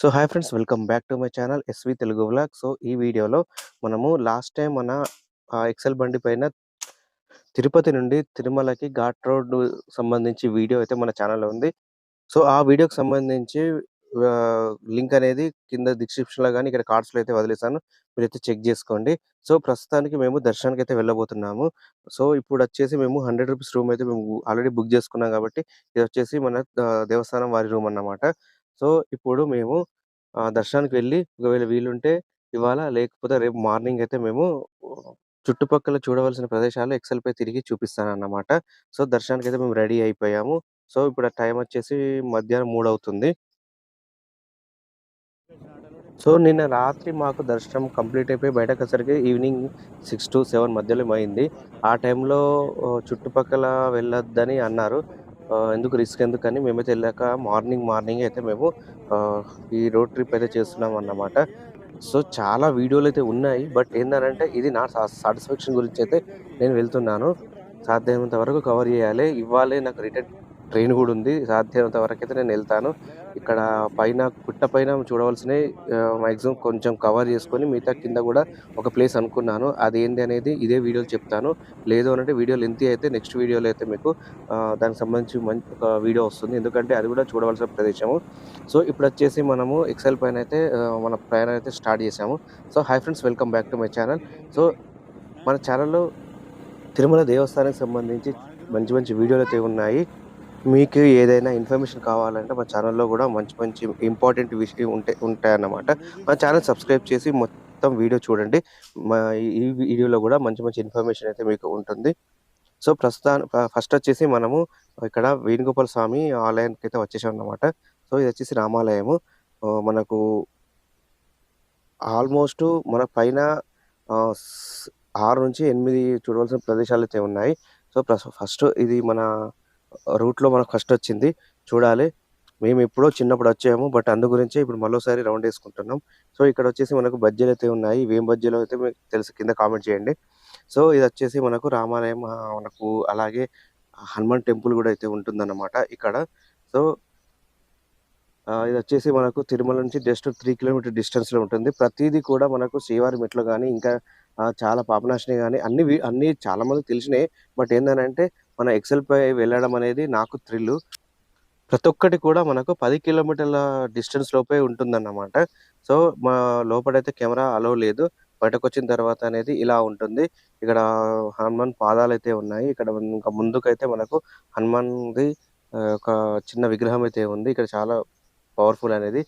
So hi friends! Welcome back to my channel SV Telugu blog so ఈ వీడియోలో మనము last time మన XL బండి పైన తిరుపతి నుండి తిరుమలకి ఘాట్ రోడ్ సంబంధించి వీడియో అయితే మన ఛానల్లో ఉంది. సో ఆ వీడియోకి సంబంధించి లింక్ అనేది కింద డిస్క్రిప్షన్లో కానీ ఇక్కడ కార్డ్స్లో అయితే వదిలేసాను మీరైతే చెక్ చేసుకోండి. సో ప్రస్తుతానికి మేము దర్శనానికి అయితే వెళ్ళబోతున్నాము. సో ఇప్పుడు వచ్చేసి మేము హండ్రెడ్ రూపీస్ రూమ్ అయితే మేము ఆల్రెడీ బుక్ చేసుకున్నాం కాబట్టి ఇది వచ్చేసి మన దేవస్థానం వారి రూమ్ అన్నమాట. సో ఇప్పుడు మేము ఆ, దర్శనానికి వెళ్ళి ఒకవేళ వీలుంటే ఇవాళ లేకపోతే రేపు మార్నింగ్ అయితే మేము చుట్టుపక్కల చూడవలసిన ప్రదేశాలు ఎక్సెల్ పై తిరిగి చూపిస్తాను అన్నమాట సో దర్శనానికి అయితే మేము రెడీ అయిపోయాము. సో ఇప్పుడు టైం వచ్చేసి మధ్యాహ్నం మూడు అవుతుంది. సో నిన్న రాత్రి మాకు దర్శనం కంప్లీట్ అయిపోయి బయటకు వచ్చేసరికి ఈవినింగ్ సిక్స్ టు సెవెన్ మధ్యలో అయింది ఆ టైంలో చుట్టుపక్కల వెళ్ళొద్దని అన్నారు. ఎందుకు రిస్క్ ఎందుకని మేమైతే వెళ్ళాక మార్నింగ్ మార్నింగ్ అయితే మేము ఈ రోడ్ ట్రిప్ అయితే చేస్తున్నాం అన్నమాట. సో చాలా వీడియోలు అయితే ఉన్నాయి. బట్ ఏంటంటే ఇది నా సాటిస్ఫాక్షన్ గురించి అయితే నేను వెళ్తున్నాను. సాధ్యమైనంత వరకు కవర్ చేయాలి. ఇవ్వాలి నాకు రిటర్న్ ట్రైన్ కూడా ఉంది. సాధ్యమైనంత వరకు అయితే నేను వెళ్తాను. ఇక్కడ పైన పుట్ట పైన చూడవలసినవి మ్యాక్సిమం కొంచెం కవర్ చేసుకొని మిగతా కింద కూడా ఒక ప్లేస్ అనుకున్నాను. అది ఏంటి అనేది ఇదే వీడియోలో చెప్తాను. లేదు అంటే వీడియో లెంతీ అయితే నెక్స్ట్ వీడియోలో అయితే మీకు దానికి సంబంధించి మంచి ఒక వీడియో వస్తుంది. ఎందుకంటే అది కూడా చూడవలసిన ప్రదేశము. సో ఇప్పుడు వచ్చేసి మనము ఎక్సెల్ పైన అయితే మన ప్రయాణం అయితే స్టార్ట్ చేసాము so hi friends welcome back to my channel so మన ఛానల్లో తిరుమల దేవస్థానానికి సంబంధించి మంచి మంచి వీడియోలు అయితే ఉన్నాయి. మీకు ఏదైనా ఇన్ఫర్మేషన్ కావాలంటే మా ఛానల్లో కూడా మంచి మంచి ఇంపార్టెంట్ విషయం ఉంటే ఉంటాయన్నమాట. మా ఛానల్ సబ్స్క్రైబ్ చేసి మొత్తం వీడియో చూడండి. మా ఈ వీడియోలో కూడా మంచి మంచి ఇన్ఫర్మేషన్ అయితే మీకు ఉంటుంది. సో ప్రస్తుతాన్ని ఫస్ట్ వచ్చేసి మనము ఇక్కడ వేణుగోపాల స్వామి ఆలయానికి అయితే వచ్చేసాం అన్నమాట. సో ఇది వచ్చేసి రామాలయము. మనకు ఆల్మోస్ట్ మన పైన ఆరు నుంచి ఎనిమిది చూడవలసిన ప్రదేశాలు అయితే ఉన్నాయి. సో ఫస్ట్ ఇది మన రూట్లో మనకు ఫస్ట్ వచ్చింది. చూడాలి. మేము ఎప్పుడో చిన్నప్పుడు వచ్చాము. బట్ అందు గురించే ఇప్పుడు మరోసారి రౌండ్ వేసుకుంటున్నాం. సో ఇక్కడ వచ్చేసి మనకు బజ్జీలు అయితే ఉన్నాయి. ఏం బజ్జీలు అయితే మీకు తెలుసు కింద కామెంట్ చేయండి. సో ఇది వచ్చేసి మనకు రామాలయం మనకు అలాగే హనుమాన్ టెంపుల్ కూడా అయితే ఉంటుందన్నమాట ఇక్కడ. సో ఇది వచ్చేసి మనకు తిరుమల నుంచి జస్ట్ త్రీ కిలోమీటర్ డిస్టెన్స్లో ఉంటుంది. ప్రతిదీ కూడా మనకు శ్రీవారి మెట్లు కానీ ఇంకా చాలా పాపనాశిని కానీ అన్ని అన్ని చాలా తెలిసినాయి. బట్ ఏంటంటే మన ఎక్సెల్ పై వెళ్ళడం అనేది నాకు థ్రిల్ ప్రతి ఒక్కటి కూడా మనకు పది కిలోమీటర్ల డిస్టెన్స్ లోపే ఉంటుందన్నమాట. సో మా లోపలైతే కెమెరా అలో లేదు. బయటకు వచ్చిన తర్వాత అనేది ఇలా ఉంటుంది. ఇక్కడ హనుమాన్ పాదాలు అయితే ఉన్నాయి. ఇక్కడ ఇంకా ముందుకైతే మనకు హనుమాన్ది ఒక చిన్న విగ్రహం అయితే ఉంది. ఇక్కడ చాలా పవర్ఫుల్ అనేది.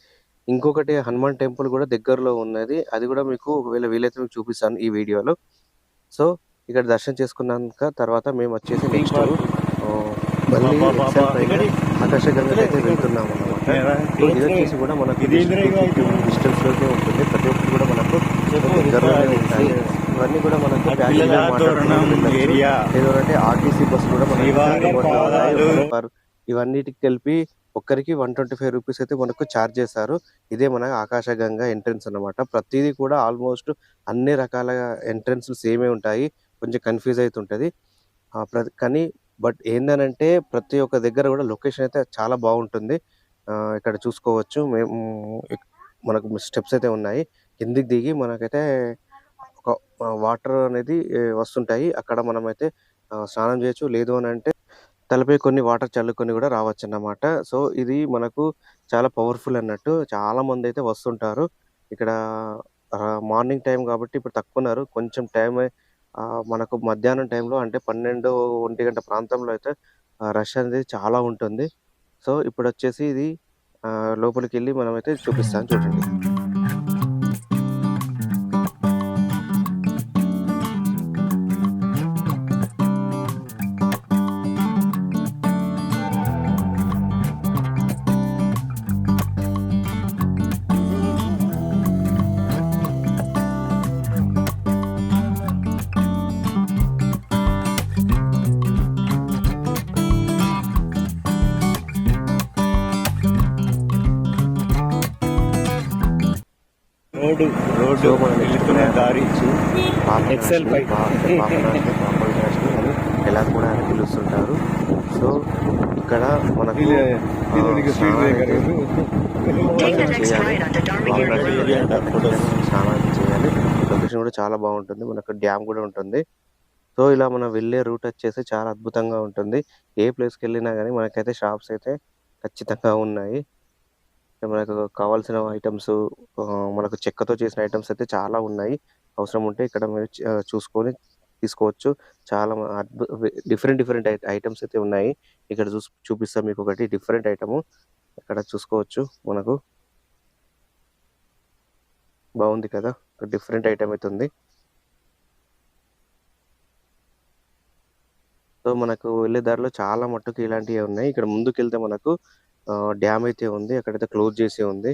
ఇంకొకటి హనుమాన్ టెంపుల్ కూడా దగ్గరలో ఉన్నది. అది కూడా మీకు ఒకవేళ వీలైతే మీకు చూపిస్తాను ఈ వీడియోలో. సో ఇక్కడ దర్శనం చేసుకున్నాక తర్వాత మేము వచ్చేసి నెక్స్ట్ మళ్ళీ ఎక్సెల్ పైన ఆకర్షకంగా అయితే వెళ్తున్నాం అన్నమాట సో ఇది వచ్చేసి కూడా మనకు ఉంటుంది ప్రతి ఒక్కటి కూడా మనకు దగ్గరలోనే ఉంటాయి ఇవన్నీ కూడా మనకు లేదంటే ఆర్టీసీ బస్సు కూడా మనకి ఇవన్నిటికి కలిపి ఒక్కరికి వన్ ట్వంటీ ఫైవ్ రూపీస్ అయితే మనకు ఛార్జ్ చేస్తారు ఇదే మన ఆకాశగంగా ఎంట్రన్స్ అన్నమాట ప్రతిదీ కూడా ఆల్మోస్ట్ అన్ని రకాల ఎంట్రన్స్ సేమే ఉంటాయి కొంచెం కన్ఫ్యూజ్ అవుతుంటుంది ప్రతి కానీ బట్ ఏందనంటే ప్రతి ఒక్క దగ్గర కూడా లొకేషన్ అయితే చాలా బాగుంటుంది. ఇక్కడ చూసుకోవచ్చు. మేము మనకు స్టెప్స్ అయితే ఉన్నాయి. కిందికి దిగి మనకైతే ఒక వాటర్ అనేది వస్తుంటాయి. అక్కడ మనమైతే స్నానం చేయొచ్చు. లేదు అని అంటే తలపై కొన్ని వాటర్ చల్లుకొని కూడా రావచ్చు అన్నమాట సో ఇది మనకు చాలా పవర్ఫుల్ అన్నట్టు చాలా మంది అయితే వస్తుంటారు. ఇక్కడ మార్నింగ్ టైం కాబట్టి ఇప్పుడు తక్కువ ఉన్నారు. కొంచెం టైం మనకు మధ్యాహ్నం టైంలో అంటే పన్నెండు ఒంటి గంట ప్రాంతంలో అయితే రష్ అనేది చాలా ఉంటుంది. సో ఇప్పుడు వచ్చేసి ఇది లోపలికి వెళ్ళి మనం అయితే చూపిస్తాను. చూడండి. రోడ్డు. రోడ్డు. వెళ్తున్న దారి పై. అని ఎలా కూడా అని పిలుస్తుంటారు. సో ఇక్కడ మనకు స్నానాలు చేయాలి. లొకేషన్ కూడా చాలా బాగుంటుంది. మనకు డ్యామ్ కూడా ఉంటుంది. సో ఇలా మనం వెళ్ళే రూట్ వచ్చేసి చాలా అద్భుతంగా ఉంటుంది. ఏ ప్లేస్కి వెళ్ళినా కానీ మనకైతే షాప్స్ అయితే ఖచ్చితంగా ఉన్నాయి. మనకు కావాల్సిన ఐటమ్స్ మనకు చెక్కతో చేసిన ఐటమ్స్ అయితే చాలా ఉన్నాయి. అవసరం ఉంటే ఇక్కడ మీరు చూసుకొని తీసుకోవచ్చు. చాలా డిఫరెంట్ డిఫరెంట్ ఐటమ్స్ అయితే ఉన్నాయి. ఇక్కడ చూ చూపిస్తాం మీకు ఒకటి డిఫరెంట్ ఐటము ఇక్కడ చూసుకోవచ్చు మనకు. బాగుంది కదా? డిఫరెంట్ ఐటమ్ అయితే ఉంది. సో మనకు వెళ్ళే దారిలో చాలా మట్టుకు ఇలాంటివి ఉన్నాయి. ఇక్కడ ముందుకు వెళ్తే మనకు డ్యామ్ అయితే ఉంది. అక్కడైతే క్లోజ్ చేసి ఉంది.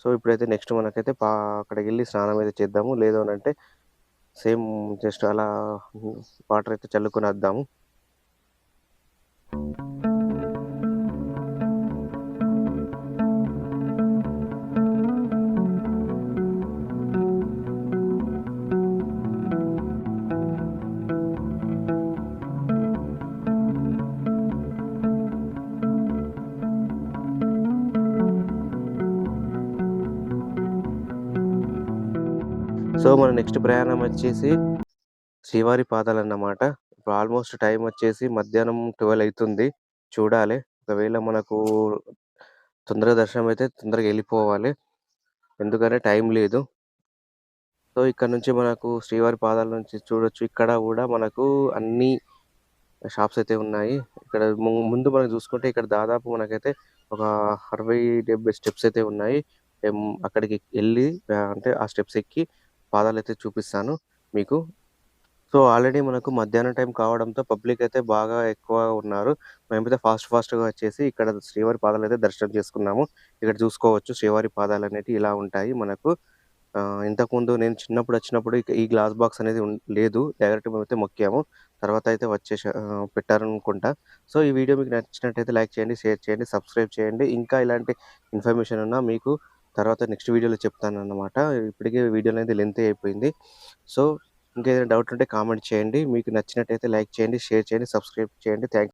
సో ఇప్పుడైతే నెక్స్ట్ మనకైతే పా అక్కడికి వెళ్ళి స్నానం అయితే చేద్దాము. లేదు అని అంటే సేమ్ జస్ట్ అలా వాటర్ అయితే చల్లుకొని వద్దాము. సో మన నెక్స్ట్ ప్రయాణం వచ్చేసి శ్రీవారి పాదాలు అన్నమాట ఇప్పుడు ఆల్మోస్ట్ టైం వచ్చేసి మధ్యాహ్నం ట్వెల్వ్ అవుతుంది చూడాలి. ఒకవేళ మనకు తొందరగా దర్శనం అయితే తొందరగా వెళ్ళిపోవాలి. ఎందుకంటే టైం లేదు. సో ఇక్కడ నుంచి మనకు శ్రీవారి పాదాల నుంచి చూడొచ్చు. ఇక్కడ కూడా మనకు అన్ని షాప్స్ అయితే ఉన్నాయి. ఇక్కడ ము- ముందు మనం చూసుకుంటే ఇక్కడ దాదాపు మనకైతే ఒక అరవై డెబ్బై స్టెప్స్ అయితే ఉన్నాయి. అక్కడికి వెళ్ళి అంటే ఆ స్టెప్స్ ఎక్కి పాదాలు అయితే చూపిస్తాను మీకు. సో ఆల్రెడీ మనకు మధ్యాహ్నం టైం కావడంతో పబ్లిక్ అయితే బాగా ఎక్కువ ఉన్నారు. మేమైతే ఫాస్ట్ ఫాస్ట్గా వచ్చేసి ఇక్కడ శ్రీవారి పాదాలు అయితే దర్శనం చేసుకున్నాము. ఇక్కడ చూసుకోవచ్చు శ్రీవారి పాదాలు అనేవి ఇలా ఉంటాయి మనకు. ఇంతకుముందు నేను చిన్నప్పుడు వచ్చినప్పుడు ఈ గ్లాస్ బాక్స్ అనేది లేదు. డైరెక్ట్ మేమైతే మొక్కాము. తర్వాత అయితే వచ్చేసా పెట్టారనుకుంటా. సో ఈ వీడియో మీకు నచ్చినట్టయితే లైక్ చేయండి షేర్ చేయండి సబ్స్క్రైబ్ చేయండి. ఇంకా ఇలాంటి ఇన్ఫర్మేషన్ ఉన్నా మీకు తర్వాత నెక్స్ట్ వీడియోలో చెప్తాను అన్నమాట ఇప్పటికే వీడియో అనేది లెంత్ అయిపోయింది. సో ఇంకేదైనా డౌట్ ఉంటే కామెంట్ చేయండి. మీకు నచ్చినట్టయితే లైక్ చేయండి షేర్ చేయండి సబ్స్క్రైబ్ చేయండి. థ్యాంక్